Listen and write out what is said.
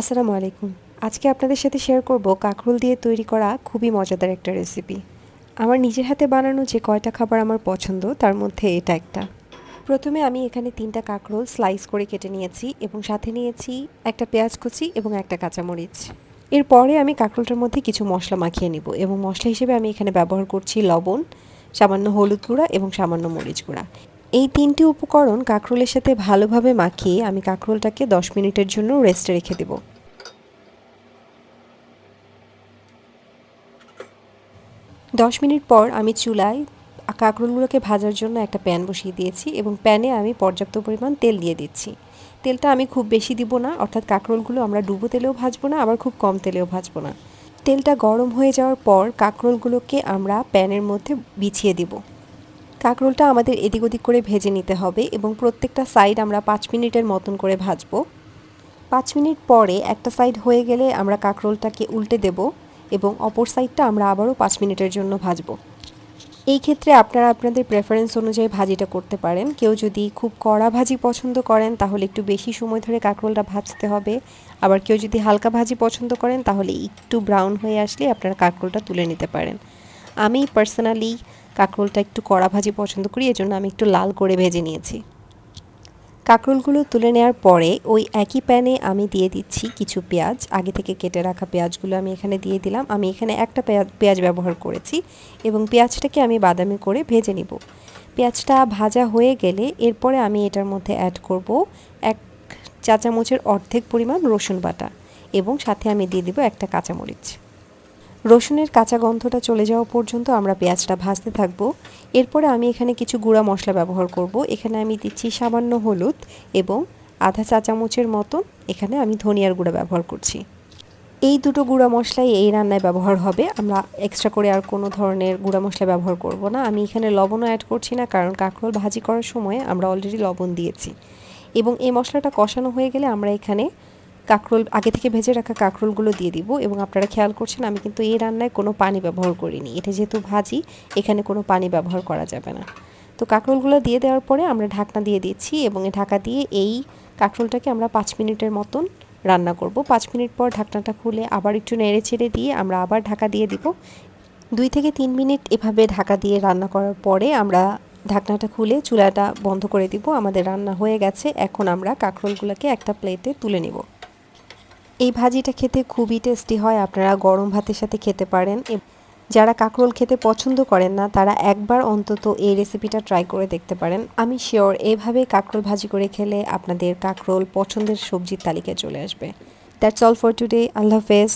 আসসালামু আলাইকুম। আজকে আপনাদের সাথে শেয়ার করব কাঁকরোল দিয়ে তৈরি করা খুবই মজাদার একটা রেসিপি আমার নিজের হাতে বানানো যে কয়টা খাবার আমার পছন্দ, তার মধ্যে এটা একটা। প্রথমে আমি এখানে তিনটা কাঁকরোল স্লাইস করে কেটে নিয়েছি এবং সাথে নিয়েছি একটা পেঁয়াজ কুচি এবং একটা কাঁচামরিচ। এরপরে আমি কাঁকরোলটার মধ্যে কিছু মশলা মাখিয়ে নিব এবং মশলা হিসেবে আমি এখানে ব্যবহার করছি লবণ, সামান্য হলুদ গুঁড়া এবং সামান্য মরিচ গুঁড়া। এই তিনটি উপকরণ কাঁকরোলের সাথে ভালোভাবে মাখিয়ে আমি কাঁকরোলটাকে দশ মিনিটের জন্য রেস্টে রেখে দেব। দশ মিনিট পর আমি চুলায় কাঁকরোলগুলোকে ভাজার জন্য একটা প্যান বসিয়ে দিয়েছি এবং প্যানে আমি পর্যাপ্ত পরিমাণ তেল দিয়ে দিচ্ছি। তেলটা আমি খুব বেশি দিব না, অর্থাৎ কাঁকরোলগুলো আমরা ডুবো তেলেও ভাজবো না, আবার খুব কম তেলেও ভাজবো না। তেলটা গরম হয়ে যাওয়ার পর কাঁকরোলগুলোকে আমরা প্যানের মধ্যে বিছিয়ে দিব। কাঁকরোলটা আমাদের এদিক ওদিক করে ভেজে নিতে হবে এবং প্রত্যেকটা সাইড আমরা পাঁচ মিনিটের মতন করে ভাজবো। পাঁচ মিনিট পরে একটা সাইড হয়ে গেলে আমরা কাঁকরোলটাকে উল্টে দেব এবং অপর সাইডটা আমরা আবারও পাঁচ মিনিটের জন্য ভাজবো। এই ক্ষেত্রে আপনারা আপনাদের প্রেফারেন্স অনুযায়ী ভাজিটা করতে পারেন। কেউ যদি খুব কড়া ভাজি পছন্দ করেন, তাহলে একটু বেশি সময় ধরে কাঁকরোলটা ভাজতে হবে। আবার কেউ যদি হালকা ভাজি পছন্দ করেন, তাহলে একটু ব্রাউন হয়ে আসলে আপনারা কাঁকরোলটা তুলে নিতে পারেন। আমি পার্সোনালি কাঁকরোলটা একটু কড়া ভাজি পছন্দ করি, এজন্য আমি একটু লাল করে ভেজে নিয়েছি। কাঁকরোলগুলো তুলে নেওয়ার পরে ওই একই প্যানে আমি দিয়ে দিচ্ছি কিছু পেঁয়াজ। আগে থেকে কেটে রাখা পেঁয়াজগুলো আমি এখানে দিয়ে দিলাম। আমি এখানে একটা পেঁয়াজ ব্যবহার করেছি এবং পেঁয়াজটাকে আমি বাদামি করে ভেজে নিব। পেঁয়াজটা ভাজা হয়ে গেলে এরপরে আমি এটার মধ্যে অ্যাড করব এক চা চামচের অর্ধেক পরিমাণ রসুন বাটা এবং সাথে আমি দিয়ে দিব একটা কাঁচামরিচ। রসুনের কাঁচা গন্ধটা চলে যাওয়া পর্যন্ত আমরা পেঁয়াজটা ভাজতে থাকব। এরপরে আমি এখানে কিছু গুঁড়া মশলা ব্যবহার করব। এখানে আমি দিচ্ছি সামান্য হলুদ এবং আধা চা চামচের মতন এখানে আমি ধনিয়ার গুঁড়া ব্যবহার করছি। এই দুটো গুঁড়া মশলাই এই রান্নায় ব্যবহার হবে। আমরা এক্সট্রা করে আর কোনো ধরনের গুঁড়া মশলা ব্যবহার করব না। আমি এখানে লবণও অ্যাড করছি না, কারণ কাঁকরোল ভাজি করার সময় আমরা অলরেডি লবণ দিয়েছি। এবং এই মশলাটা কষানো হয়ে গেলে আমরা এখানে কাঁকরোল, আগে থেকে ভেজে রাখা কাঁকরোলগুলো দিয়ে দিব এবং আপনারা খেয়াল করছেন আমি কিন্তু এই রান্নায় কোনো পানি ব্যবহার করিনি। এটা যেহেতু ভাজি, এখানে কোনো পানি ব্যবহার করা যাবে না। তো কাঁকরোলগুলো দিয়ে দেওয়ার পরে আমরা ঢাকনা দিয়ে দিচ্ছি এবং ঢাকা দিয়ে এই কাঁকরোলটাকে আমরা পাঁচ মিনিটের মতন রান্না করব। পাঁচ মিনিট পর ঢাকনাটা খুলে আবার একটু নেড়ে ছেড়ে দিয়ে আমরা আবার ঢাকা দিয়ে দিব। দুই থেকে তিন মিনিট এভাবে ঢাকা দিয়ে রান্না করার পরে আমরা ঢাকনাটা খুলে চুলাটা বন্ধ করে দিব। আমাদের রান্না হয়ে গেছে। এখন আমরা কাঁকরোলগুলোকে একটা প্লেটে তুলে নিব। এই ভাজিটা খেতে খুবই টেস্টি হয়, আপনারা গরম ভাতের সাথে খেতে পারেন। যারা কাঁকরোল খেতে পছন্দ করেন না, তারা একবার অন্তত এই রেসিপিটা ট্রাই করে দেখতে পারেন। আমি শিওর এইভাবে কাঁকরোল ভাজি করে খেলে আপনাদের কাঁকরোল পছন্দের সবজির তালিকায় চলে আসবে। দ্যাটস অল ফর টুডে আল্লাহ হাফেজ।